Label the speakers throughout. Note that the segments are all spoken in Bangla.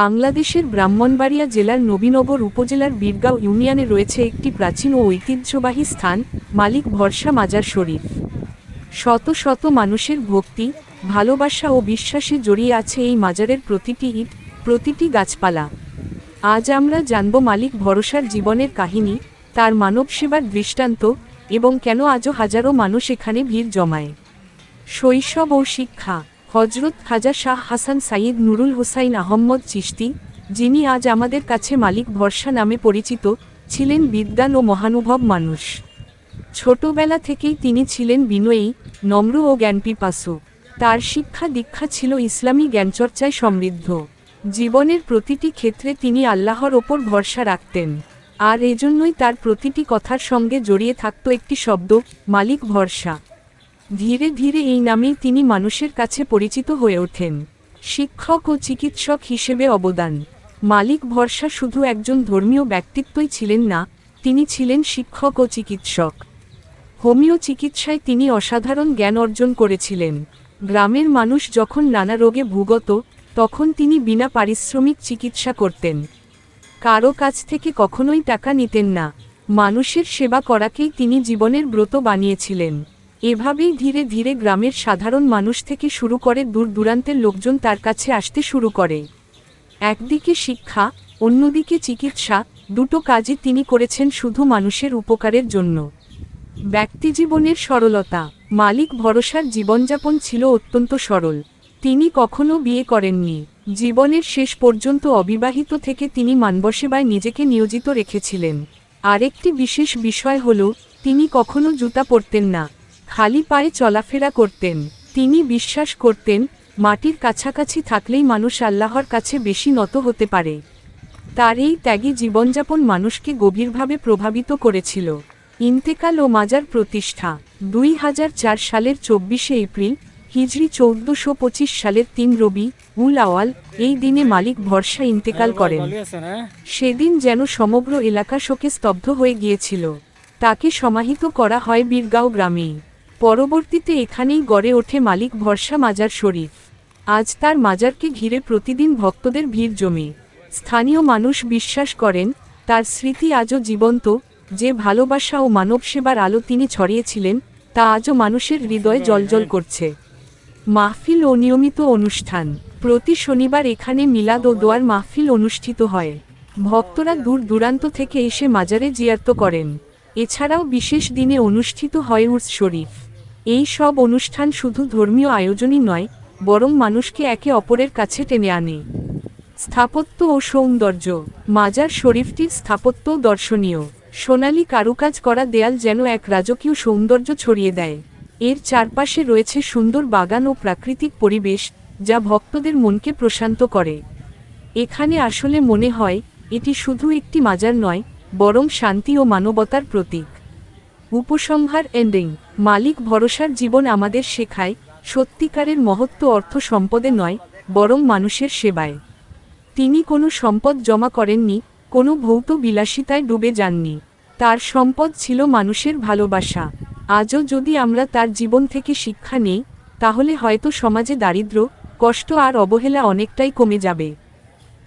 Speaker 1: বাংলাদেশের ব্রাহ্মণবাড়িয়া জেলার নবীনগর উপজেলার বীরগাঁও ইউনিয়নে রয়েছে একটি প্রাচীন ও ঐতিহ্যবাহী স্থান, মালিক ভরসা মাজার শরীফ। শত শত মানুষের ভক্তি, ভালোবাসা ও বিশ্বাসে জড়িয়ে আছে এই মাজারের প্রতিটি ইট, প্রতিটি গাছপালা। আজ আমরা জানব মালিক ভরসার জীবনের কাহিনী, তার মানব সেবার দৃষ্টান্ত এবং কেন আজও হাজারো মানুষ এখানে ভিড় জমায়। শৈশব ও শিক্ষা হজরত খাজা শাহ হাসান সাইদ নুরুল হুসাইন আহম্মদ চিশতি, যিনি আজ আমাদের কাছে মালিক ভরসা নামে পরিচিত, ছিলেন বিদ্যান ও মহানুভব মানুষ। ছোটবেলা থেকেই তিনি ছিলেন বিনয়ী, নম্র ও জ্ঞানপিপাসু। তার শিক্ষা দীক্ষা ছিল ইসলামী জ্ঞানচর্চায় সমৃদ্ধ। জীবনের প্রতিটি ক্ষেত্রে তিনি আল্লাহর ওপর ভরসা রাখতেন। আর এজন্যই তার প্রতিটি কথার সঙ্গে জড়িয়ে থাকত একটি শব্দ, মালিক ভরসা। ধীরে ধীরে এই নামেই তিনি মানুষের কাছে পরিচিত হয়ে ওঠেন। শিক্ষক ও চিকিৎসক হিসেবে অবদান। মালিক ভরসা শুধু একজন ধর্মীয় ব্যক্তিত্বই ছিলেন না, তিনি ছিলেন শিক্ষক ও চিকিৎসক। হোমিও চিকিৎসায় তিনি অসাধারণ জ্ঞান অর্জন করেছিলেন। গ্রামের মানুষ যখন নানা রোগে ভুগত, তখন তিনি বিনা পারিশ্রমিক চিকিৎসা করতেন। কারও কাছ থেকে কখনোই টাকা নিতেন না। মানুষের সেবা করাকেই তিনি জীবনের ব্রত বানিয়েছিলেন। এভাবেই ধীরে ধীরে গ্রামের সাধারণ মানুষ থেকে শুরু করে দূর দূরান্তের লোকজন তার কাছে আসতে শুরু করে। একদিকে শিক্ষা, অন্যদিকে চিকিৎসা, দুটো কাজই তিনি করেছেন শুধু মানুষের উপকারের জন্য। ব্যক্তিজীবনের সরলতা, মালিক ভরসার জীবনযাপন ছিল অত্যন্ত সরল। তিনি কখনো বিয়ে করেননি। জীবনের শেষ পর্যন্ত অবিবাহিত থেকে তিনি মানবসেবায় নিজেকে নিয়োজিত রেখেছিলেন। আরেকটি বিশেষ বিষয় হল, তিনি কখনো জুতা পরতেন না। খালি পায়ে চলাফেরা করতেন। তিনি বিশ্বাস করতেন মাটির কাছাকাছি থাকলেই মানুষ আল্লাহর কাছে বেশি নত হতে পারে। তার এই ত্যাগী জীবনযাপন মানুষকে গভীরভাবে প্রভাবিত করেছিল। ইন্তেকাল ও মাজার প্রতিষ্ঠা দুই হাজার চার সালের চব্বিশে এপ্রিল হিজরি চৌদ্দশো পঁচিশ সালের তিন রবি উল আওয়াল এই দিনে মালিক ভরসা ইন্তেকাল করেন। সেদিন যেন সমগ্র এলাকা শোকে স্তব্ধ হয়ে গিয়েছিল। তাকে সমাহিত করা হয় বীরগাঁও গ্রামেই। পরবর্তীতে এখানেই গড়ে ওঠে মালিক ভরসা মাজার শরীফ। আজ তার মাজারকে ঘিরে প্রতিদিন ভক্তদের ভিড় জমে। স্থানীয় মানুষ বিশ্বাস করেন, তার স্মৃতি আজও জীবন্ত, যে ভালোবাসা ও মানব সেবার আলো তিনি ছড়িয়েছিলেন, তা আজও মানুষের হৃদয়ে জলজল করছে। মাহফিল ও নিয়মিত অনুষ্ঠান। প্রতি শনিবার এখানে মিলাদ ও দোয়ার মাহফিল অনুষ্ঠিত হয়। ভক্তরা দূর দূরান্ত থেকে এসে মাজারে জিয়ার্ত করেন। এছাড়াও বিশেষ দিনে অনুষ্ঠিত হয় উর্স শরীফ। এই সব অনুষ্ঠান শুধু ধর্মীয় আয়োজনই নয়, বরং মানুষকে একে অপরের কাছে টেনে আনে। স্থাপত্য ও সৌন্দর্য। মাজার শরীফটির স্থাপত্য দর্শনীয়। সোনালী কারুকাজ করা দেয়াল যেন এক রাজকীয় সৌন্দর্য ছড়িয়ে দেয়। এর চারপাশে রয়েছে সুন্দর বাগান ও প্রাকৃতিক পরিবেশ, যা ভক্তদের মনকে প্রশান্ত করে। এখানে আসলে মনে হয়, এটি শুধু একটি মাজার নয়, বরং শান্তি ও মানবতার প্রতীক। উপসংহার এন্ডিং মালিক ভরসার জীবন আমাদের শেখায়, সত্যিকারের মহত্ব অর্থ সম্পদে নয়, বরং মানুষের সেবায়। তিনি কোনো সম্পদ জমা করেননি, কোনো ভৌত বিলাসিতায় ডুবে যাননি। তার সম্পদ ছিল মানুষের ভালোবাসা। আজও যদি আমরা তার জীবন থেকে শিক্ষা নেই, তাহলে হয়তো সমাজে দারিদ্র, কষ্ট আর অবহেলা অনেকটাই কমে যাবে।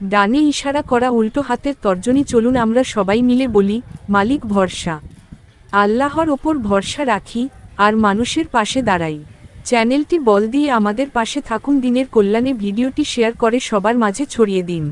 Speaker 1: ডানে ইশারা করা উল্টো হাতের তর্জনী চলুন আমরা সবাই মিলে বলি, মালিক ভরসা। আল্লাহর ওপর ভরসা রাখি, আর মানুষের পাশে দাঁড়াই। চ্যানেলটি বল দিয়ে আমাদের পাশে থাকুন, দিনের কল্যাণে ভিডিওটি শেয়ার করে সবার মাঝে ছড়িয়ে দিন।